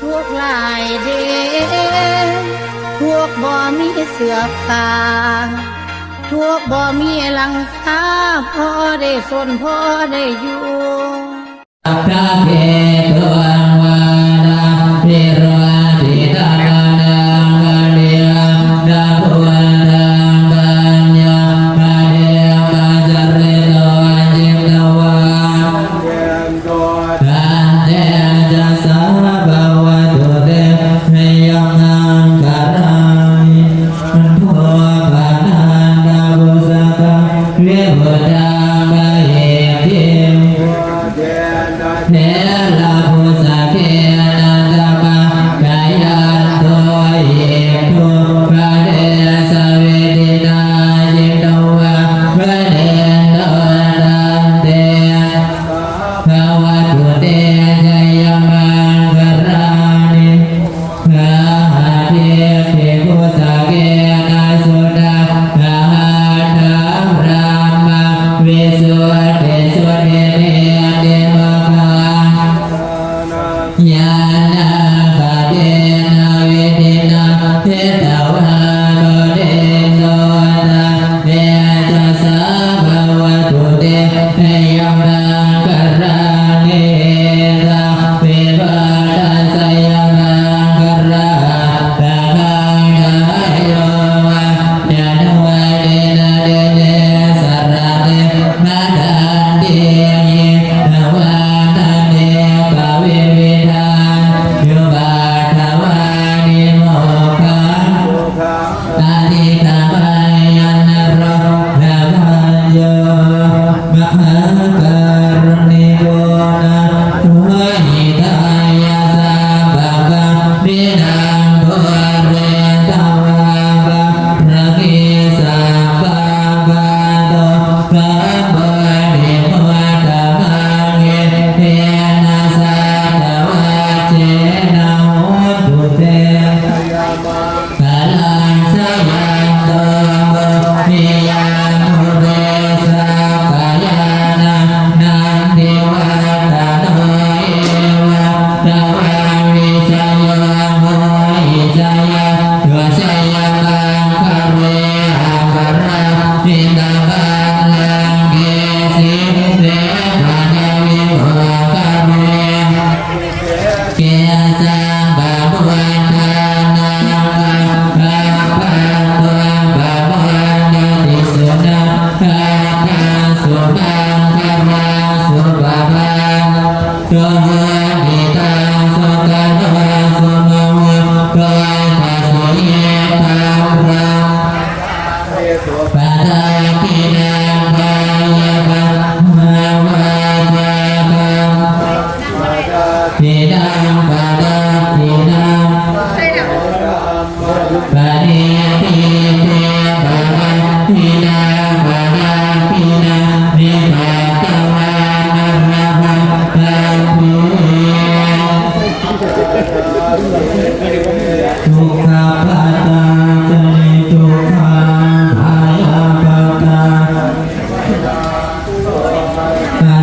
พวกลายเดพวกบ่มีเสือผ้าพวกบ่มีหลังคาพอได้สนพอได้อยู่อับดาเพตัว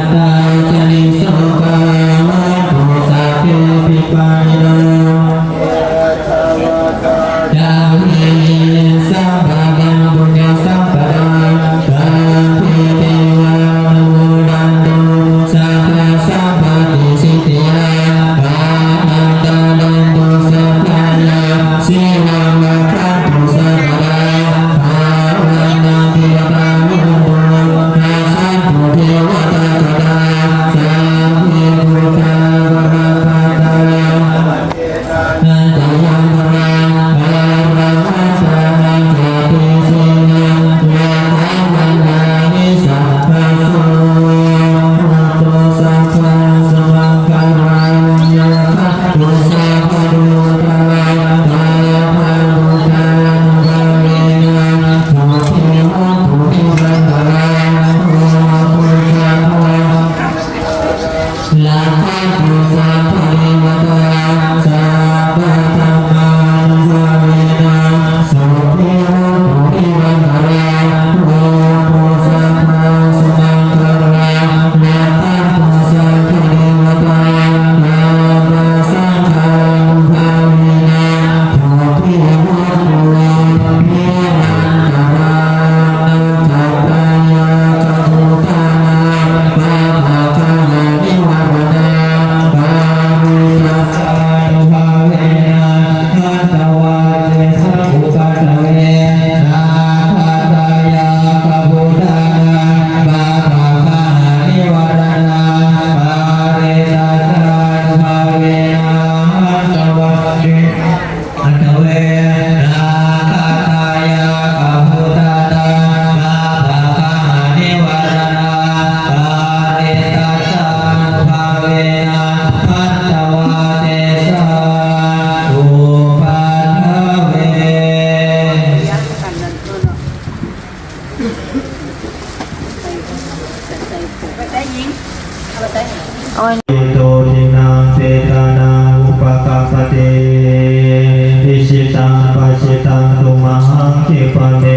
Nada. পাবে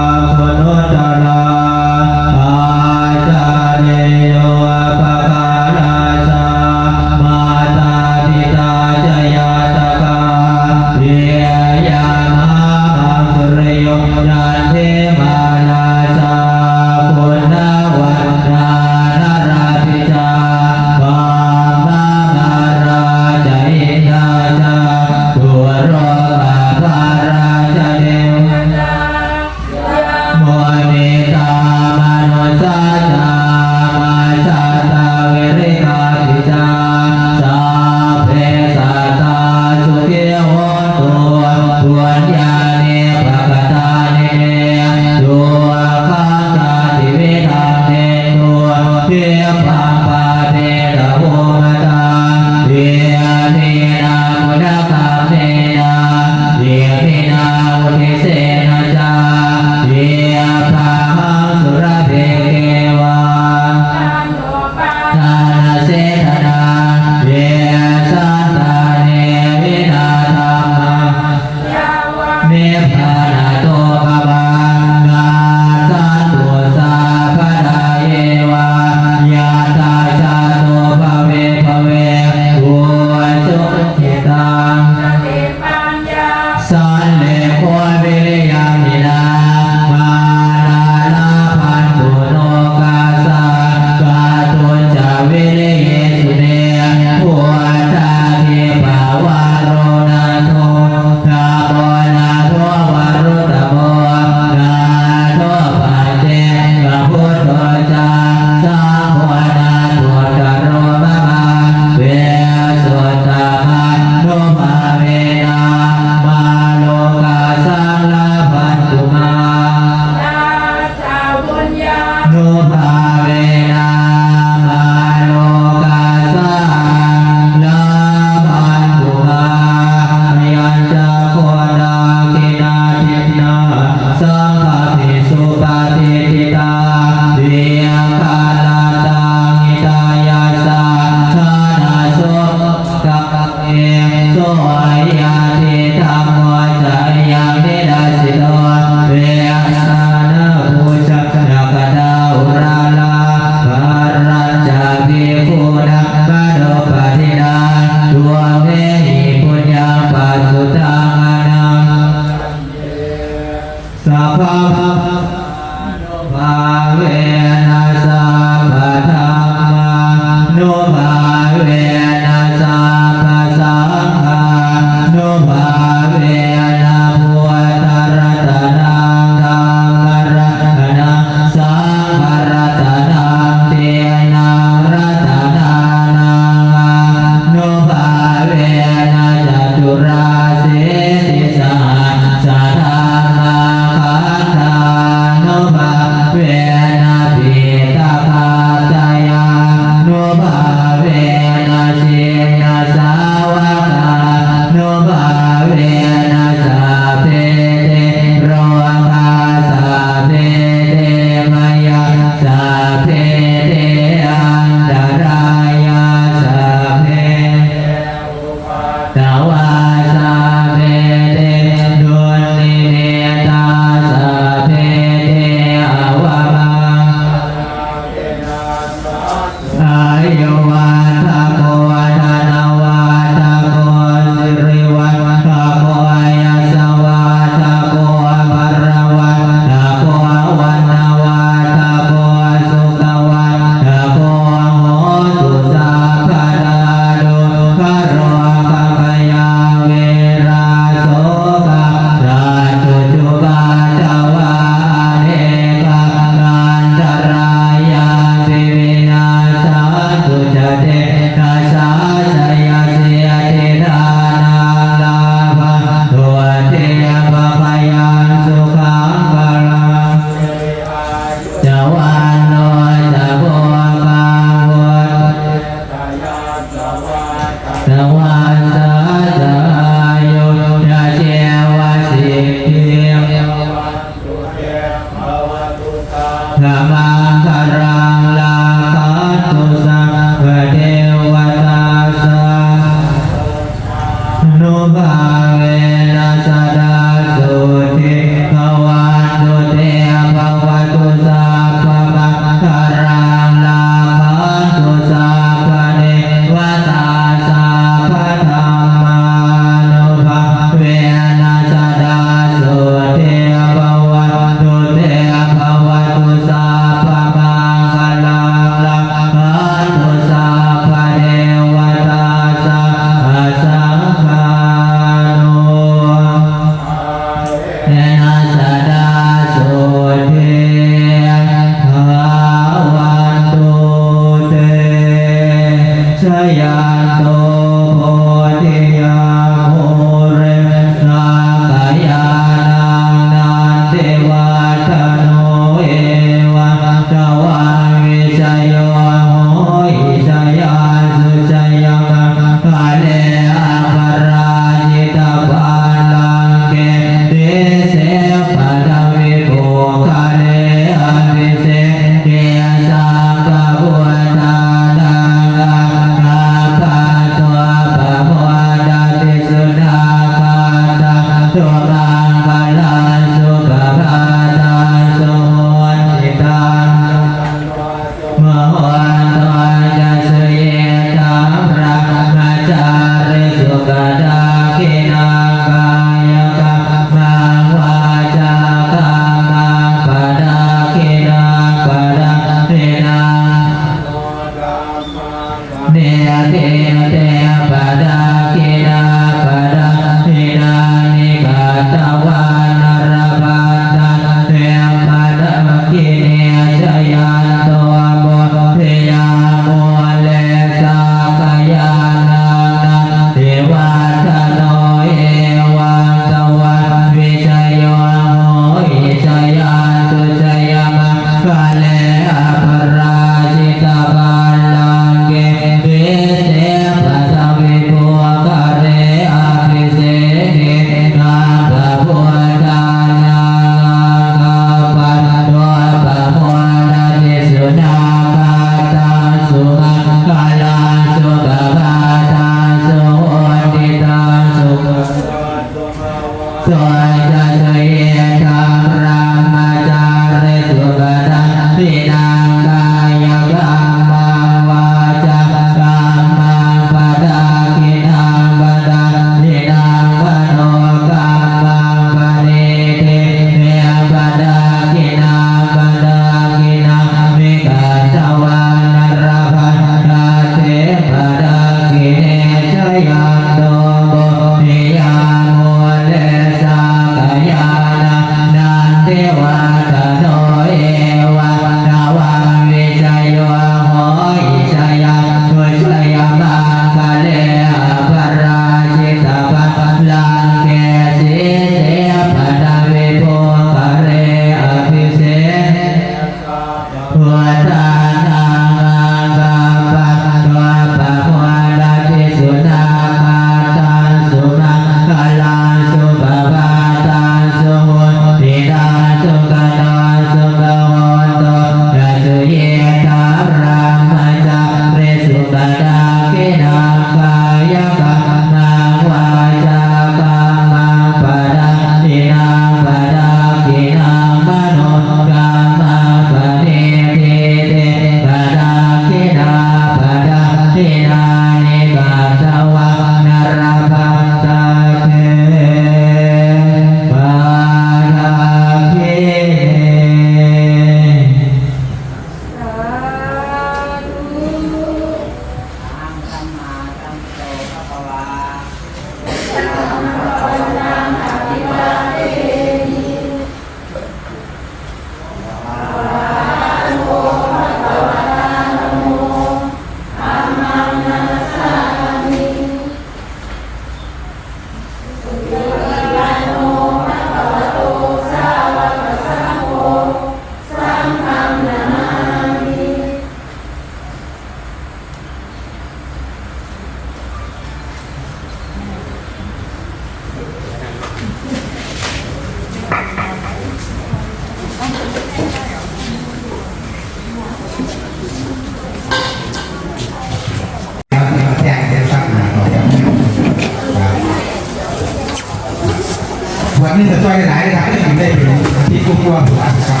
นี่จะช่วยหลายๆครับที่ได้เป็นที่กุ้งกลัวหัวครับ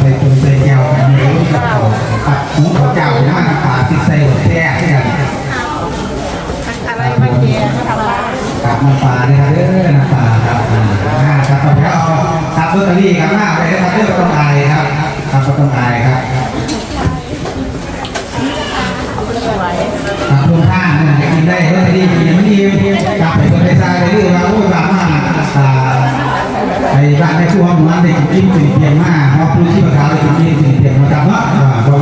ใส่ตุนใส่แก้วมีลูกกระเป๋าครับหมูข้าเจ้าเนี่ยมันปลาติดใส่หัวแท้ที่กันอะไรมาเกียทำมาครับน้ำปลาเนี่ยครับเด้อน้ำปลาครับอ่าครับตอนนี้เอาครับลอตเตอรี่ครับหน้าไปครับเด้อต้องอายครับครับต้องอายครับครับทุกท่านกินได้ลอตเตอรี่กินไม่ดี ไปบ้านในครัวหมู่นั้นได้กินสิ่งเพียงมากเพราะผู้ที่ประกาศได้กินสิ่งเพียงมาจากเนาะเพราะ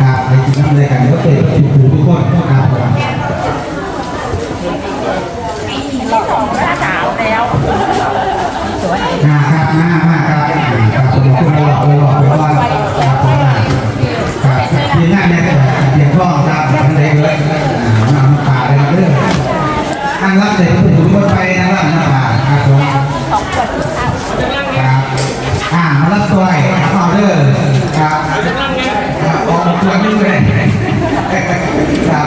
ครับไปกินน้ำเลยกันเดี๋ยวเตะถูกหูทุกคนครับามารับตัวไอ้ครับเอาเด้อครับออกตัวนึงเลยครับ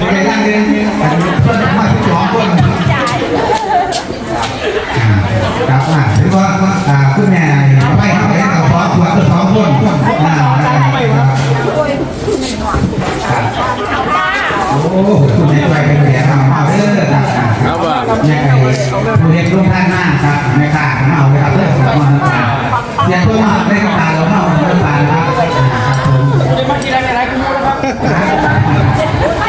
อันนี้นั่งเรียนอันนี้เพิ่มมาที่สองคนครับอ่าหรือว่าอ่าคุณแม่ไม่เข้าไปกับพ่อขวดตัวสองคนอ่าครับโอ้คุณแม่ไปเป็นเหรียญทำเอาเด้อครับ ครับแม่ไก่ผู้เรียนร่วมท่านหน้าครับแม่ค่ะเอาไปครับเรื่อครับมันตาเสียตัวมาได้กาเราเข้ามันตาครับครับผมก็